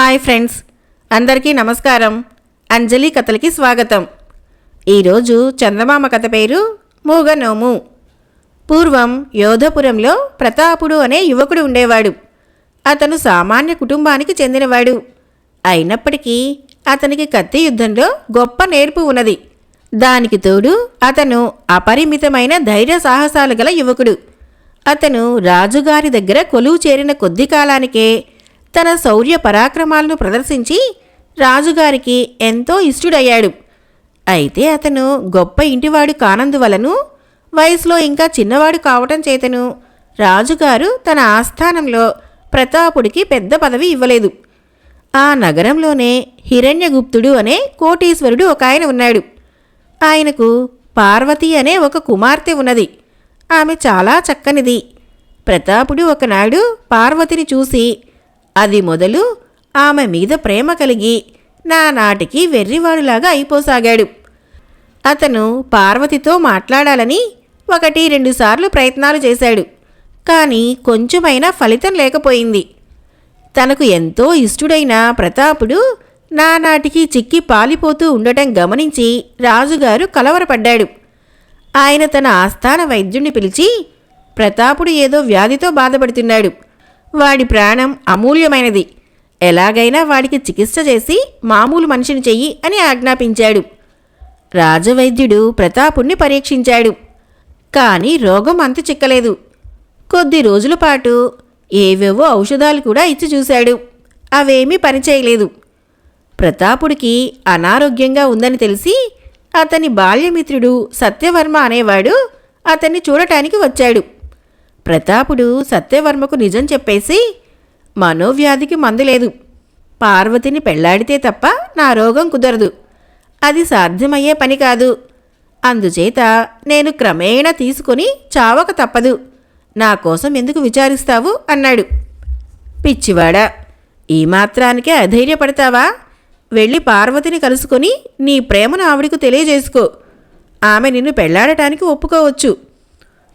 Hi friends. అందరికీ నమస్కారం. అంజలి కథలకి స్వాగతం. ఈరోజు చందమామ కథ పేరు మూగనోము. పూర్వం యోధపురంలో ప్రతాపుడు అనే యువకుడు ఉండేవాడు. అతను సామాన్య కుటుంబానికి చెందినవాడు. అయినప్పటికీ అతనికి కత్తి యుద్ధంలో గొప్ప నేర్పు ఉన్నది. దానికి తోడు అతను అపరిమితమైన ధైర్య సాహసాలు గల యువకుడు. అతను రాజుగారి దగ్గర కొలువు చేరిన కొద్ది కాలానికే తన శౌర్య పరాక్రమాలను ప్రదర్శించి రాజుగారికి ఎంతో ఇష్టుడయ్యాడు. అయితే అతను గొప్ప ఇంటివాడు కానందువలను వయసులో ఇంకా చిన్నవాడు కావటం చేతను రాజుగారు తన ఆస్థానంలో ప్రతాపుడికి పెద్ద పదవి ఇవ్వలేదు. ఆ నగరంలోనే హిరణ్యగుప్తుడు అనే కోటీశ్వరుడు ఒక ఆయన ఉన్నాడు. ఆయనకు పార్వతి అనే ఒక కుమార్తె ఉన్నది. ఆమె చాలా చక్కనిది. ప్రతాపుడు ఒకనాడు పార్వతిని చూసి అది మొదలు ఆమె మీద ప్రేమ కలిగి నానాటికి వెర్రివాడులాగా అయిపోసాగాడు. అతను పార్వతితో మాట్లాడాలని ఒకటి రెండుసార్లు ప్రయత్నాలు చేశాడు. కానీ కొంచెమైనా ఫలితం లేకపోయింది. తనకు ఎంతో ఇష్టుడైన ప్రతాపుడు నానాటికి చిక్కి పాలిపోతూ ఉండటం గమనించి రాజుగారు కలవరపడ్డాడు. ఆయన తన ఆస్థాన వైద్యుణ్ణి పిలిచి ప్రతాపుడు ఏదో వ్యాధితో బాధపడుతున్నాడు. వాడి ప్రాణం అమూల్యమైనది. ఎలాగైనా వాడికి చికిత్స చేసి మామూలు మనిషిని చెయ్యి అని ఆజ్ఞాపించాడు. రాజవైద్యుడు ప్రతాపుణ్ణి పరీక్షించాడు. కానీ రోగం అంత చిక్కలేదు. కొద్ది రోజుల పాటు ఏవేవో ఔషధాలు కూడా ఇచ్చి చూశాడు. అవేమీ పనిచేయలేదు. ప్రతాపుడికి అనారోగ్యంగా ఉందని తెలిసి అతని బాల్యమిత్రుడు సత్యవర్మ అనేవాడు అతన్ని చూడటానికి వచ్చాడు. ప్రతాపుడు సత్యవర్మకు నిజం చెప్పేసి మనోవ్యాధికి మందు లేదు. పార్వతిని పెళ్ళాడితే తప్ప నా రోగం కుదరదు. అది సాధ్యమయ్యే పని కాదు. అందుచేత నేను క్రమేణా తీసుకొని చావక తప్పదు. నా కోసం ఎందుకు విచారిస్తావు? అన్నాడు. పిచ్చివాడా ఈ మాత్రానికే అధైర్యపడతావా? వెళ్ళి పార్వతిని కలుసుకొని నీ ప్రేమను ఆవిడకు తెలియజేసుకో. ఆమె నిన్ను పెళ్ళాడటానికి ఒప్పుకోవచ్చు.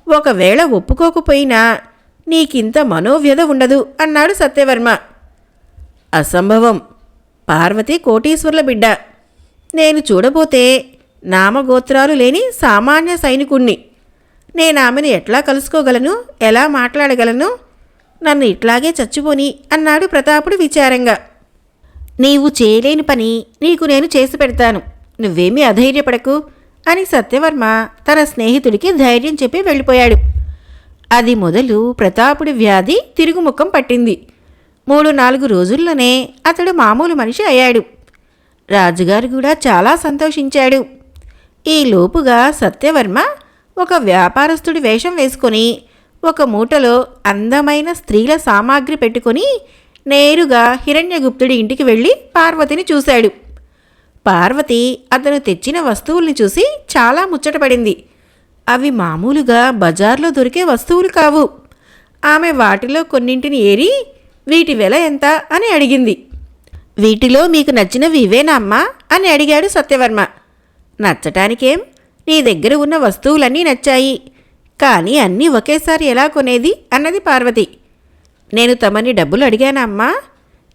ఒకవేళ ఒప్పుకోకపోయినా నీకింత మనోవ్యధ ఉండదు అన్నాడు సత్యవర్మ. అసంభవం. పార్వతి కోటీశ్వర్ల బిడ్డ. నేను చూడబోతే నామగోత్రాలు లేని సామాన్య సైనికుణ్ణి. నేను ఆమెను ఎట్లా కలుసుకోగలను ఎలా మాట్లాడగలను? నన్ను ఇట్లాగే చచ్చిపోని అన్నాడు ప్రతాపుడు విచారంగా. నీవు చేయలేని పని నీకు నేను చేసి పెడతాను. నువ్వేమీ అధైర్యపడకు. అని సత్యవర్మ తన స్నేహితుడికి ధైర్యం చెప్పి వెళ్ళిపోయాడు. అది మొదలు ప్రతాపుడి వ్యాధి తిరుగుముఖం పట్టింది. మూడు నాలుగు రోజుల్లోనే అతడు మామూలు మనిషి అయ్యాడు. రాజుగారు కూడా చాలా సంతోషించాడు. ఈ లోపుగా సత్యవర్మ ఒక వ్యాపారస్తుడి వేషం వేసుకొని ఒక మూటలో అందమైన స్త్రీల సామాగ్రి పెట్టుకొని నేరుగా హిరణ్యగుప్తుడి ఇంటికి వెళ్ళి పార్వతిని చూశాడు. పార్వతి అతను తెచ్చిన వస్తువుల్ని చూసి చాలా ముచ్చటపడింది అవి మామూలుగా బజార్లో దొరికే వస్తువులు కావు. ఆమె వాటిలో కొన్నింటిని ఏరి వీటి వెల ఎంత? అని అడిగింది. వీటిలో మీకు నచ్చినవి ఇవేనా అమ్మా? అని అడిగాడు సత్యవర్మ. నచ్చటానికేం? నీ దగ్గర ఉన్న వస్తువులన్నీ నచ్చాయి. కానీ అన్నీ ఒకేసారి ఎలా కొనేది? అన్నది పార్వతి. నేను తమని డబ్బులు అడిగానా అమ్మా?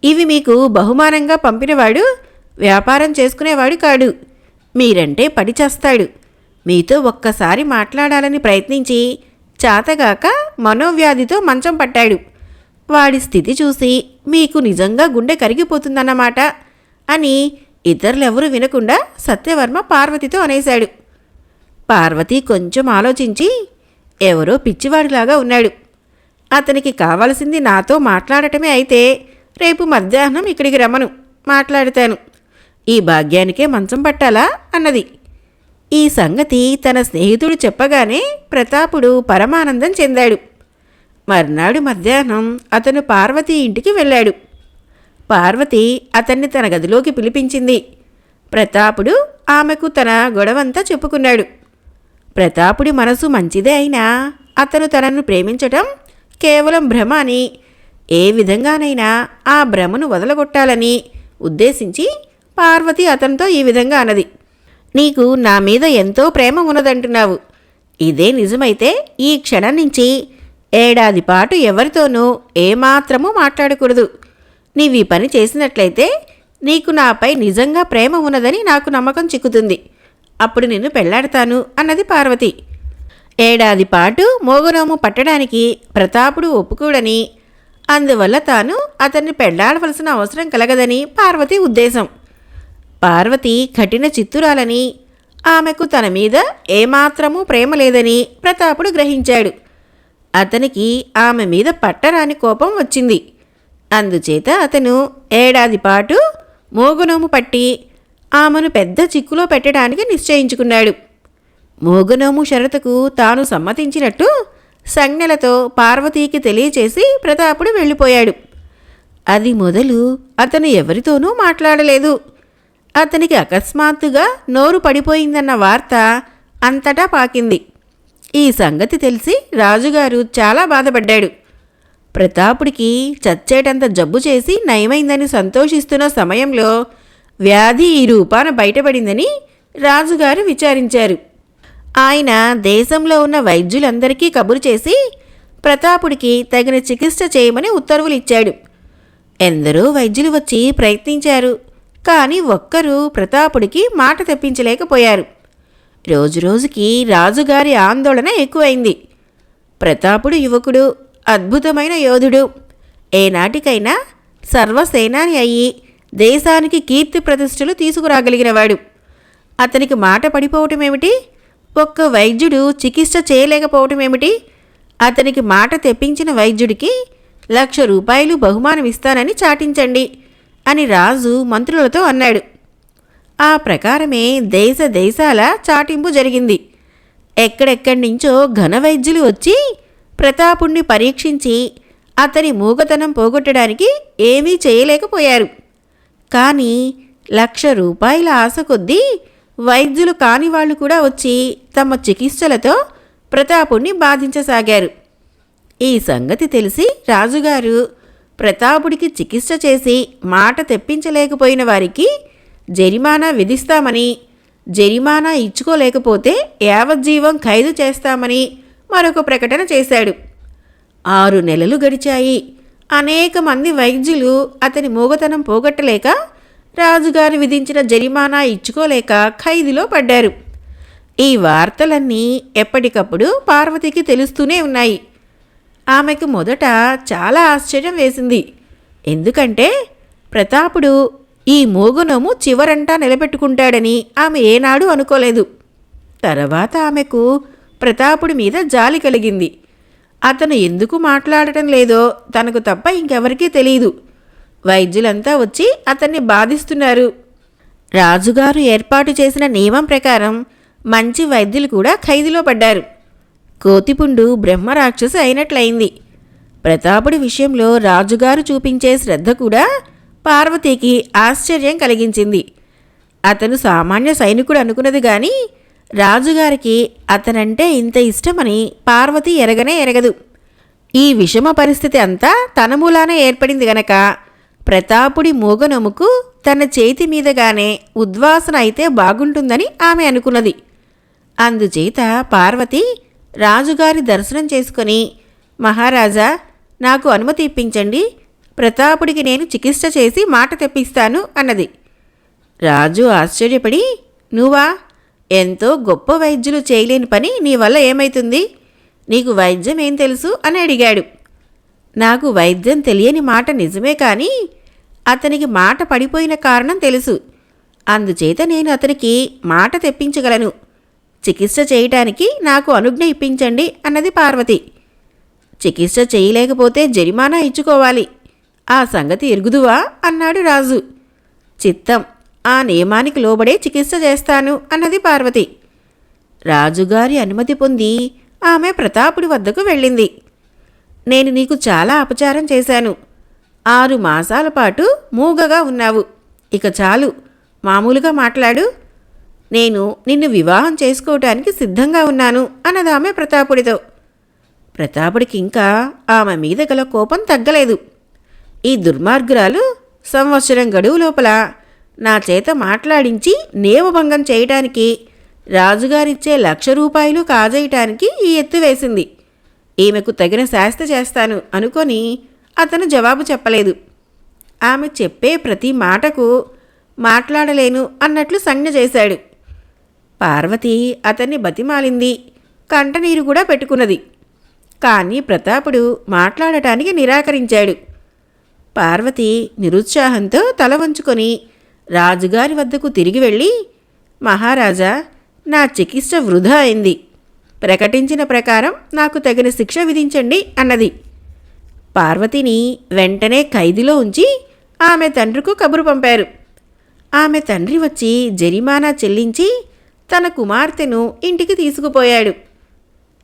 ఇవి మీకు బహుమానంగా పంపినవాడు వ్యాపారం చేసుకునేవాడు కాడు. మీరంటే పడి చేస్తాడు. మీతో ఒక్కసారి మాట్లాడాలని ప్రయత్నించి చాతగాక మనోవ్యాధితో మంచం పట్టాడు. వాడి స్థితి చూసి మీకు నిజంగా గుండె కరిగిపోతుందన్నమాట అని ఇద్దరులెవరూ వినకుండా సత్యవర్మ పార్వతితో అనేశాడు. పార్వతి కొంచెం ఆలోచించి ఎవరో పిచ్చివాడిలాగా ఉన్నాడు. అతనికి కావలసింది నాతో మాట్లాడటమే అయితే రేపు మధ్యాహ్నం ఇక్కడికి రమ్మను. మాట్లాడతాను. ఈ భాగ్యానికే మంచం పట్టాలా? అన్నది. ఈ సంగతి తన స్నేహితుడు చెప్పగానే ప్రతాపుడు పరమానందం చెందాడు. మర్నాడు మధ్యాహ్నం అతను పార్వతి ఇంటికి వెళ్ళాడు. పార్వతి అతన్ని తన గదిలోకి పిలిపించింది. ప్రతాపుడు ఆమెకు తన గొడవంతా చెప్పుకున్నాడు. ప్రతాపుడి మనసు మంచిదే అయినా అతను తనను ప్రేమించటం కేవలం భ్రమ అని ఏ విధంగానైనా ఆ భ్రమను వదలగొట్టాలని ఉద్దేశించి పార్వతి అతనితో ఈ విధంగా అన్నది. నీకు నా మీద ఎంతో ప్రేమ ఉన్నదంటున్నావు. ఇదే నిజమైతే ఈ క్షణం నుంచి ఏడాది పాటు ఎవరితోనూ ఏమాత్రమూ మాట్లాడకూడదు. నీవు ఈ పని చేసినట్లయితే నీకు నాపై నిజంగా ప్రేమ ఉన్నదని నాకు నమ్మకం చిక్కుతుంది. అప్పుడు నిన్ను పెళ్ళాడతాను అన్నది పార్వతి. ఏడాది పాటు మోగనోము పట్టడానికి ప్రతాపుడు ఒప్పుకోడని అందువల్ల తాను అతన్ని పెళ్ళాడవలసిన అవసరం కలగదని పార్వతి ఉద్దేశం. పార్వతి కఠిన చిత్తురాలని. ఆమెకు తన మీద ఏమాత్రమూ ప్రేమ లేదని ప్రతాపుడు గ్రహించాడు. అతనికి ఆమె మీద పట్టరాని కోపం వచ్చింది. అందుచేత అతను ఏడాది పాటు మోగునోము పట్టి ఆమెను పెద్ద చిక్కులో పెట్టడానికి నిశ్చయించుకున్నాడు. మోగునోము షరతుకు తాను సమ్మతించినట్టు సంజ్ఞలతో పార్వతీకి తెలియచేసి ప్రతాపుడు వెళ్ళిపోయాడు. అది మొదలు అతను ఎవరితోనూ మాట్లాడలేదు. అతనికి అకస్మాత్తుగా నోరు పడిపోయిందన్న వార్త అంతటా పాకింది. ఈ సంగతి తెలిసి రాజుగారు చాలా బాధపడ్డాడు. ప్రతాపుడికి చచ్చేటంత జబ్బు చేసి నయమైందని సంతోషిస్తున్న సమయంలో వ్యాధి ఈ రూపాన బయటపడిందని రాజుగారు విచారించారు. ఆయన దేశంలో ఉన్న వైద్యులందరికీ కబురు చేసి ప్రతాపుడికి తగిన చికిత్స చేయమని ఉత్తర్వులు ఇచ్చాడు ఎందరో వైద్యులు వచ్చి ప్రయత్నించారు. కానీ ఒక్కరూ ప్రతాపుడికి మాట తెప్పించలేకపోయారు. రోజురోజుకి రాజుగారి ఆందోళన ఎక్కువైంది. ప్రతాపుడు యువకుడు అద్భుతమైన యోధుడు. ఏనాటికైనా సర్వసేనాని అయ్యి దేశానికి కీర్తి ప్రతిష్టలు తీసుకురాగలిగినవాడు. అతనికి మాట పడిపోవటమేమిటి? ఒక్క వైద్యుడు చికిత్స చేయలేకపోవటమేమిటి? అతనికి మాట తెప్పించిన వైద్యుడికి లక్ష రూపాయలు బహుమానం ఇస్తానని చాటించండి. అని రాజు మంత్రులతో అన్నాడు. ఆ ప్రకారమే దేశ దేశాల చాటింపు జరిగింది. ఎక్కడెక్కడి నుంచో ఘన వైద్యులు వచ్చి ప్రతాపుణ్ణి పరీక్షించి అతని మూగతనం పోగొట్టడానికి ఏమీ చేయలేకపోయారు. కానీ లక్ష రూపాయల ఆశ కొద్దీ వైద్యులు కాని వాళ్ళు కూడా వచ్చి తమ చికిత్సలతో ప్రతాపుణ్ణి బాధించసాగారు. ఈ సంగతి తెలిసి రాజుగారు ప్రతాపుడికి చికిత్స చేసి మాట తెప్పించలేకపోయిన వారికి జరిమానా విధిస్తామని జరిమానా ఇచ్చుకోలేకపోతే యావజ్జీవం ఖైదు చేస్తామని మరొక ప్రకటన చేశాడు. ఆరు నెలలు గడిచాయి. అనేక మంది వైద్యులు అతని మూగతనం పోగొట్టలేక రాజుగారు విధించిన జరిమానా ఇచ్చుకోలేక ఖైదులో పడ్డారు. ఈ వార్తలన్నీ ఎప్పటికప్పుడు పార్వతికి తెలుస్తూనే ఉన్నాయి. ఆమెకు మొదట చాలా ఆశ్చర్యం వేసింది. ఎందుకంటే ప్రతాపుడు ఈ మోగునము చివరంటా నిలబెట్టుకుంటాడని ఆమె ఏనాడు అనుకోలేదు. తర్వాత ఆమెకు ప్రతాపుడి మీద జాలి కలిగింది. అతను ఎందుకు మాట్లాడటం లేదో తనకు తప్ప ఇంకెవరికీ తెలియదు వైద్యులంతా వచ్చి అతన్ని బాధిస్తున్నారు. రాజుగారు ఏర్పాటు చేసిన నియమం ప్రకారం మంచి వైద్యులు కూడా ఖైదులో పడ్డారు. కోతిపుండు బ్రహ్మరాక్షసు అయినట్లయింది. ప్రతాపుడి విషయంలో రాజుగారు చూపించే శ్రద్ధ కూడా పార్వతీకి ఆశ్చర్యం కలిగించింది. అతను సామాన్య సైనికుడు అనుకున్నది కానీ రాజుగారికి అతనంటే ఇంత ఇష్టమని పార్వతి ఎరగనే ఎరగదు. ఈ విషమ పరిస్థితి అంతా తన మూలానే ఏర్పడింది గనక ప్రతాపుడి మూగనొముకు తన చేతి మీదగానే ఉద్వాసన అయితే బాగుంటుందని ఆమె అనుకున్నది. అందుచేత పార్వతి రాజుగారి దర్శనం చేసుకొని మహారాజా నాకు అనుమతి ఇప్పించండి. ప్రతాపుడికి నేను చికిత్స చేసి మాట తెప్పిస్తాను అన్నది. రాజు ఆశ్చర్యపడి నువ్వా? ఎంతో గొప్ప వైద్యులు చేయలేని పని నీ వల్ల ఏమైతుంది? నీకు వైద్యం ఏం తెలుసు? అని అడిగాడు. నాకు వైద్యం తెలియని మాట నిజమే కానీ అతనికి మాట పడిపోయిన కారణం తెలుసు. అందుచేత నేను అతనికి మాట తెప్పించగలను. చికిత్స చేయటానికి నాకు అనుజ్ఞ ఇప్పించండి అన్నది పార్వతి. చికిత్స చేయలేకపోతే జరిమానా ఇచ్చుకోవాలి. ఆ సంగతి ఎరుగుదువా? అన్నాడు రాజు. చిత్తం ఆ నియమానికి లోబడే చికిత్స చేస్తాను అన్నది పార్వతి. రాజుగారి అనుమతి పొంది ఆమె ప్రతాపుడి వద్దకు వెళ్ళింది. నేను నీకు చాలా అపచారం చేశాను. ఆరు మాసాల పాటు మూగగా ఉన్నావు. ఇక చాలు మామూలుగా మాట్లాడు నేను నిన్ను వివాహం చేసుకోవటానికి సిద్ధంగా ఉన్నాను అన్నదామె ప్రతాపుడితో. ప్రతాపుడికి ఇంకా ఆమె మీద గల కోపం తగ్గలేదు. ఈ దుర్మార్గురాలు సంవత్సరం గడువు లోపల నా చేత మాట్లాడించి నియమభంగం చేయటానికి రాజుగారిచ్చే లక్ష రూపాయలు కాజేయటానికి ఈ ఎత్తు వేసింది. ఈమెకు తగిన శాస్త చేస్తాను అనుకొని అతను జవాబు చెప్పలేదు. ఆమె చెప్పే ప్రతి మాటకు మాట్లాడలేను అన్నట్లు సంజ్ఞ చేశాడు. పార్వతి అతన్ని బతిమాలింది. కంటనీరు కూడా పెట్టుకున్నది. కానీ ప్రతాపుడు మాట్లాడటానికి నిరాకరించాడు. పార్వతి నిరుత్సాహంతో తల వంచుకొని రాజుగారి వద్దకు తిరిగి వెళ్ళి మహారాజా నా చికిత్స వృధా అయింది. ప్రకటించిన ప్రకారం నాకు తగిన శిక్ష విధించండి అన్నది. పార్వతిని వెంటనే ఖైదీలో ఉంచి ఆమె తండ్రికు కబురు పంపారు. ఆమె తండ్రి వచ్చి జరిమానా చెల్లించి తన కుమార్తెను ఇంటికి తీసుకుపోయాడు.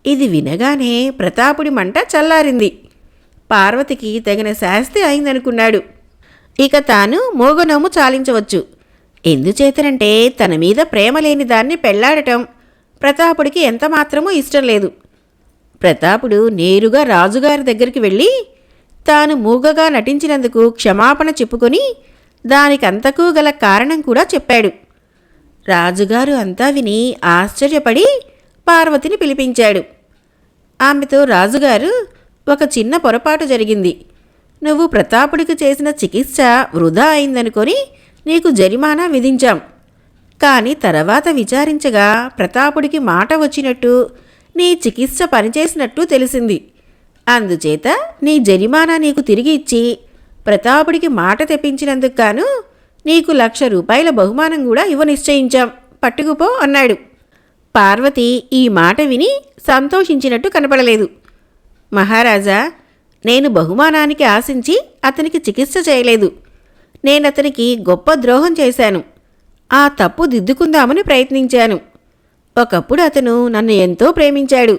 ఇది వినగానే ప్రతాపుడి మంట చల్లారింది. పార్వతికి తగిన శాస్తి అయిందనుకున్నాడు. ఇక తాను మోగనోము చాలించవచ్చు. ఎందుచేతనంటే తన మీద ప్రేమ లేని దాన్ని పెళ్ళాడటం ప్రతాపుడికి ఎంతమాత్రమూ ఇష్టం లేదు. ప్రతాపుడు నేరుగా రాజుగారి దగ్గరికి వెళ్ళి తాను మూగగా నటించినందుకు క్షమాపణ చెప్పుకొని దానికంతకు గల కారణం కూడా చెప్పాడు. రాజుగారు అంతా విని ఆశ్చర్యపడి పార్వతిని పిలిపించాడు. ఆమెతో రాజుగారు ఒక చిన్న పొరపాటు జరిగింది. నువ్వు ప్రతాపుడికి చేసిన చికిత్స వృధా అయిందనుకొని నీకు జరిమానా విధించాం. కానీ తర్వాత విచారించగా ప్రతాపుడికి మాట వచ్చినట్టు నీ చికిత్స పనిచేసినట్టు తెలిసింది. అందుచేత నీ జరిమానా నీకు తిరిగి ఇచ్చి ప్రతాపుడికి మాట తెప్పించినందుకు గాను నీకు లక్ష రూపాయల బహుమానం కూడా ఇవ్వ నిశ్చయించాం. పట్టుకుపో అన్నాడు. పార్వతి ఈ మాట విని సంతోషించినట్టు కనపడలేదు. మహారాజా నేను బహుమానానికి ఆశించి అతనికి చికిత్స చేయలేదు. నేనతనికి గొప్ప ద్రోహం చేశాను. ఆ తప్పు దిద్దుకుందామని ప్రయత్నించాను. ఒకప్పుడు అతను నన్ను ఎంతో ప్రేమించాడు.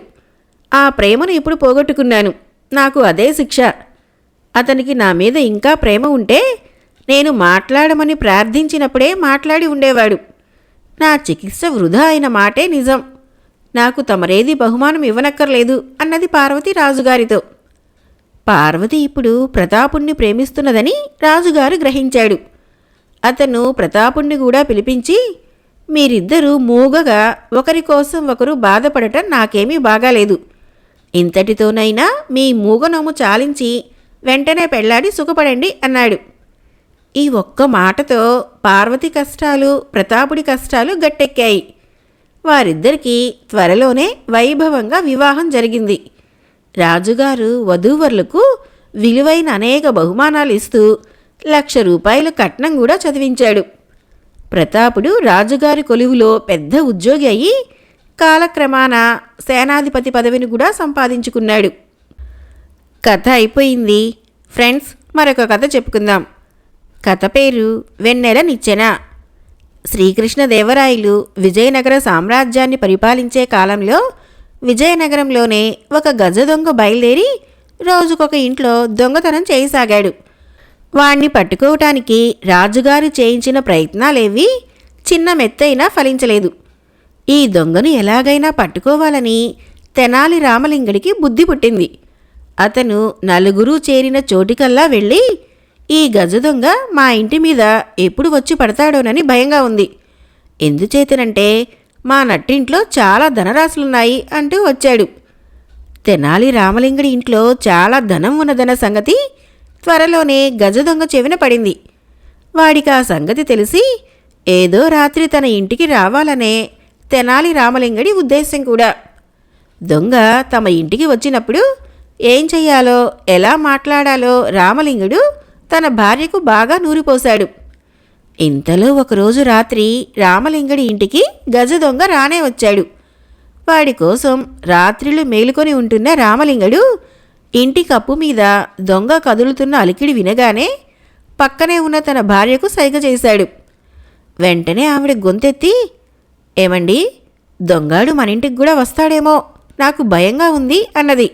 ఆ ప్రేమను ఇప్పుడు పోగొట్టుకున్నాను. నాకు అదే శిక్ష. అతనికి నా మీద ఇంకా ప్రేమ ఉంటే నేను మాట్లాడమని ప్రార్థించినప్పుడే మాట్లాడి ఉండేవాడు. నా చికిత్స వృధా అయిన మాటే నిజం. నాకు తమరేది బహుమానం ఇవ్వనక్కర్లేదు అన్నది పార్వతి రాజుగారితో. పార్వతి ఇప్పుడు ప్రతాపుణ్ణి ప్రేమిస్తున్నదని రాజుగారు గ్రహించాడు. అతను ప్రతాపుణ్ణి కూడా పిలిపించి మీరిద్దరూ మూగగా ఒకరి కోసం ఒకరు బాధపడటం నాకేమీ బాగాలేదు. ఇంతటితోనైనా మీ మూగనోము చాలించి వెంటనే పెళ్ళాడి సుఖపడండి అన్నాడు. ఈ ఒక్క మాటతో పార్వతి కష్టాలు ప్రతాపుడి కష్టాలు గట్టెక్కాయి. వారిద్దరికీ త్వరలోనే వైభవంగా వివాహం జరిగింది. రాజుగారు వధూవరులకు విలువైన అనేక బహుమానాలు ఇస్తూ లక్ష రూపాయల కట్నం కూడా చదివించాడు. ప్రతాపుడు రాజుగారి కొలువులో పెద్ద ఉద్యోగి అయి కాలక్రమాన సేనాధిపతి పదవిని కూడా సంపాదించుకున్నాడు. కథ అయిపోయింది. ఫ్రెండ్స్ మరొక కథ చెప్పుకుందాం. కథ పేరు వెన్నెల నిచ్చెన. శ్రీకృష్ణదేవరాయలు విజయనగర సామ్రాజ్యాన్ని పరిపాలించే కాలంలో విజయనగరంలోనే ఒక గజ దొంగ బయలుదేరి రోజుకొక ఇంట్లో దొంగతనం చేయసాగాడు. వాణ్ణి పట్టుకోవటానికి రాజుగారు చేయించిన ప్రయత్నాలేవి చిన్న మెత్తైనా ఫలించలేదు. ఈ దొంగను ఎలాగైనా పట్టుకోవాలని తెనాలి రామలింగడికి బుద్ధి పుట్టింది. అతను నలుగురు చేరిన చోటికల్లా వెళ్ళి ఈ గజ దొంగ మా ఇంటి మీద ఎప్పుడు వచ్చి పడతాడోనని భయంగా ఉంది. ఎందుచేతనంటే మా నట్టింట్లో చాలా ధనరాశులున్నాయి అంటూ వచ్చాడు. తెనాలి రామలింగడి ఇంట్లో చాలా ధనం ఉన్నదన్న సంగతి త్వరలోనే గజ దొంగ చెవిన పడింది. వాడికి ఆ సంగతి తెలిసి ఏదో రాత్రి తన ఇంటికి రావాలనే తెనాలి రామలింగడి ఉద్దేశం కూడా. దొంగ తమ ఇంటికి వచ్చినప్పుడు ఏం చెయ్యాలో ఎలా మాట్లాడాలో రామలింగుడు తన భార్యకు బాగా నూరిపోశాడు ఇంతలో ఒకరోజు రాత్రి రామలింగడి ఇంటికి గజ దొంగ రానే వచ్చాడు. వాడి కోసం రాత్రిళ్ళు మేలుకొని ఉంటున్న రామలింగడు ఇంటి కప్పు మీద దొంగ కదులుతున్న అలికిడి వినగానే పక్కనే ఉన్న తన భార్యకు సైగ చేశాడు. వెంటనే ఆవిడ గొంతెత్తి ఏమండి దొంగాడు మన ఇంటికి కూడా వస్తాడేమో నాకు భయంగా ఉంది అన్నది.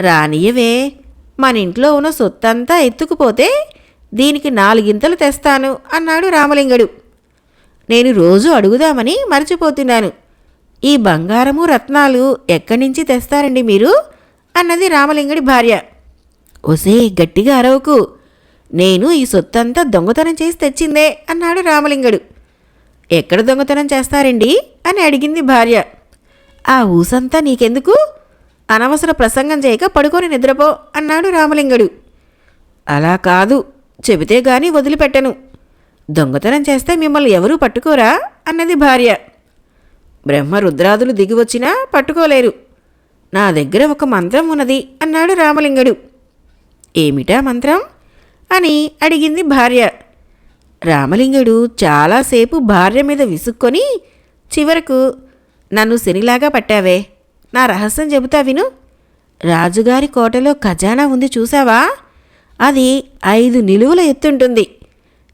రానియవే మన ఇంట్లో ఉన్న సొత్తంతా ఎత్తుకుపోతే దీనికి నాలుగింతలు తెస్తాను అన్నాడు రామలింగడు. నేను రోజు అడుగుదామని మర్చిపోతున్నాను. ఈ బంగారము రత్నాలు ఎక్కడి నుంచి తెస్తారండి మీరు? అన్నది రామలింగడి భార్య. ఒసే గట్టిగా అరవకు. నేను ఈ సొత్తంతా దొంగతనం చేసి తెచ్చిందే అన్నాడు రామలింగడు. ఎక్కడ దొంగతనం చేస్తారండి? అని అడిగింది భార్య. ఆ ఊసంతా నీకెందుకు? అనవసర ప్రసంగం చేయక పడుకొని నిద్రపో అన్నాడు రామలింగడు. అలా కాదు చెబితే గాని వదిలిపెట్టను. దొంగతనం చేస్తే మిమ్మల్ని ఎవరూ పట్టుకోరా? అన్నది భార్య. బ్రహ్మ రుద్రాదులు దిగివచ్చినా పట్టుకోలేరు. నా దగ్గర ఒక మంత్రం ఉన్నది అన్నాడు రామలింగడు. ఏమిటా మంత్రం? అని అడిగింది భార్య. రామలింగుడు చాలాసేపు భార్య మీద విసుక్కొని చివరకు నన్ను శనిలాగా పట్టావే? నా రహస్యం చెబుతా విను. రాజుగారి కోటలో ఖజానా ఉంది చూసావా? అది ఐదు నిలువుల ఎత్తుంటుంది.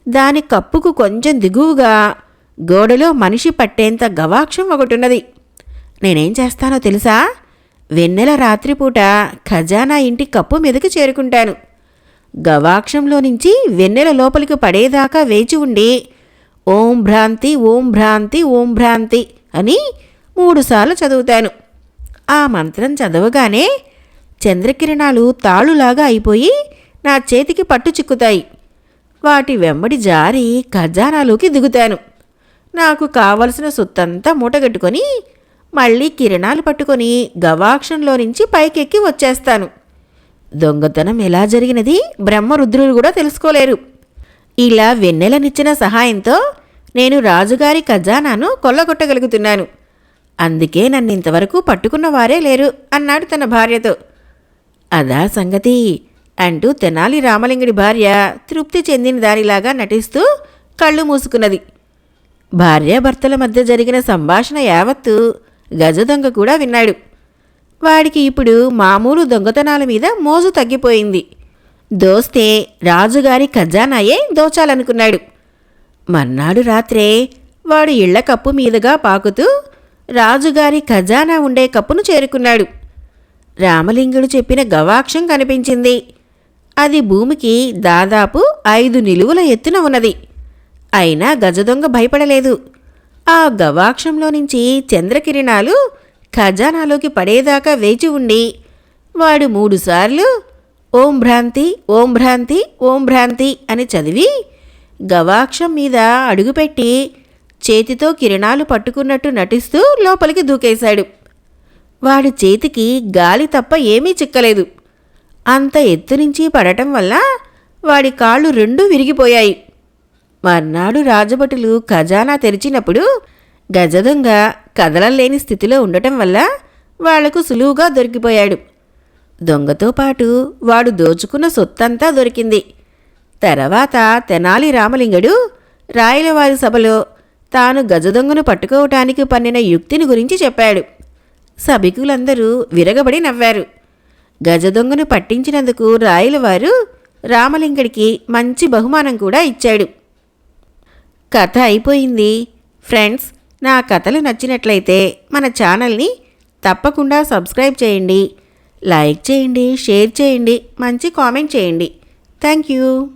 దాని కప్పుకు కొంచెం దిగువగా గోడలో మనిషి పట్టేంత గవాక్షం ఒకటున్నది. నేనేం చేస్తానో తెలుసా? వెన్నెల రాత్రిపూట ఖజానా ఇంటి కప్పు మీదకి చేరుకుంటాను. గవాక్షంలో నుంచి వెన్నెల లోపలికి పడేదాకా వేచి ఉండి ఓం భ్రాంతి ఓం భ్రాంతి ఓం భ్రాంతి అని మూడుసార్లు చదువుతాను. ఆ మంత్రం చదవగానే చంద్రకిరణాలు తాళులాగా అయిపోయి నా చేతికి పట్టు చిక్కుతాయి. వాటి వెంబడి జారి ఖజానాలోకి దిగుతాను. నాకు కావలసిన సొత్తంతా మూటగట్టుకొని మళ్ళీ కిరణాలు పట్టుకొని గవాక్షంలో నుంచి పైకెక్కి వచ్చేస్తాను. దొంగతనం ఎలా జరిగినది బ్రహ్మరుద్రులు కూడా తెలుసుకోలేరు. ఇలా వెన్నెలనిచ్చిన సహాయంతో నేను రాజుగారి ఖజానాను కొల్లగొట్టగలుగుతున్నాను. అందుకే నన్ను ఇంతవరకు పట్టుకున్న వారే లేరు అన్నాడు తన భార్యతో. అదా సంగతి అంటూ తెనాలి రామలింగుడి భార్య తృప్తి చెందిన దానిలాగా నటిస్తూ కళ్ళు మూసుకున్నది. భార్యాభర్తల మధ్య జరిగిన సంభాషణ యావత్తు గజదొంగ కూడా విన్నాడు. వాడికి ఇప్పుడు మామూలు దొంగతనాల మీద మోజు తగ్గిపోయింది. దోస్తే రాజుగారి ఖజానాయే దోచాలనుకున్నాడు. మర్నాడు రాత్రే వాడు ఇళ్ళ కప్పు మీదుగా పాకుతూ రాజుగారి ఖజానా ఉండే కప్పును చేరుకున్నాడు. రామలింగుడు చెప్పిన గవాక్షం కనిపించింది. అది భూమికి దాదాపు ఐదు నిలువుల ఎత్తున ఉన్నది. అయినా గజదొంగ భయపడలేదు. ఆ గవాక్షంలో నుంచి చంద్రకిరణాలు ఖజానాలోకి పడేదాకా వేచి ఉండి వాడు మూడుసార్లు ఓం భ్రాంతి ఓం భ్రాంతి ఓం భ్రాంతి అని చదివి గవాక్షం మీద అడుగుపెట్టి చేతితో కిరణాలు పట్టుకున్నట్టు నటిస్తూ లోపలికి దూకేశాడు. వాడి చేతికి గాలి తప్ప ఏమీ చిక్కలేదు. అంత ఎత్తు నుంచి పడటం వల్ల వాడి కాళ్ళు రెండూ విరిగిపోయాయి. మర్నాడు రాజభటులు ఖజానా తెరిచినప్పుడు గజదొంగ కదలలేని స్థితిలో ఉండటం వల్ల వాళ్ళకు సులువుగా దొరికిపోయాడు. దొంగతో పాటు వాడు దోచుకున్న సొత్తంతా దొరికింది. తర్వాత తెనాలి రామలింగడు రాయలవారి సభలో తాను గజదొంగను పట్టుకోవటానికి పన్నిన యుక్తిని గురించి చెప్పాడు. సభికులందరూ విరగబడి నవ్వారు. గజదొంగను పట్టించినందుకు రాయలవారు రామలింగడికి మంచి బహుమానం కూడా ఇచ్చాడు. కథ అయిపోయింది. ఫ్రెండ్స్ నా కథలు నచ్చినట్లయితే మన ఛానల్ని తప్పకుండా సబ్స్క్రైబ్ చేయండి. లైక్ చేయండి షేర్ చేయండి మంచి కామెంట్ చేయండి. Thank you.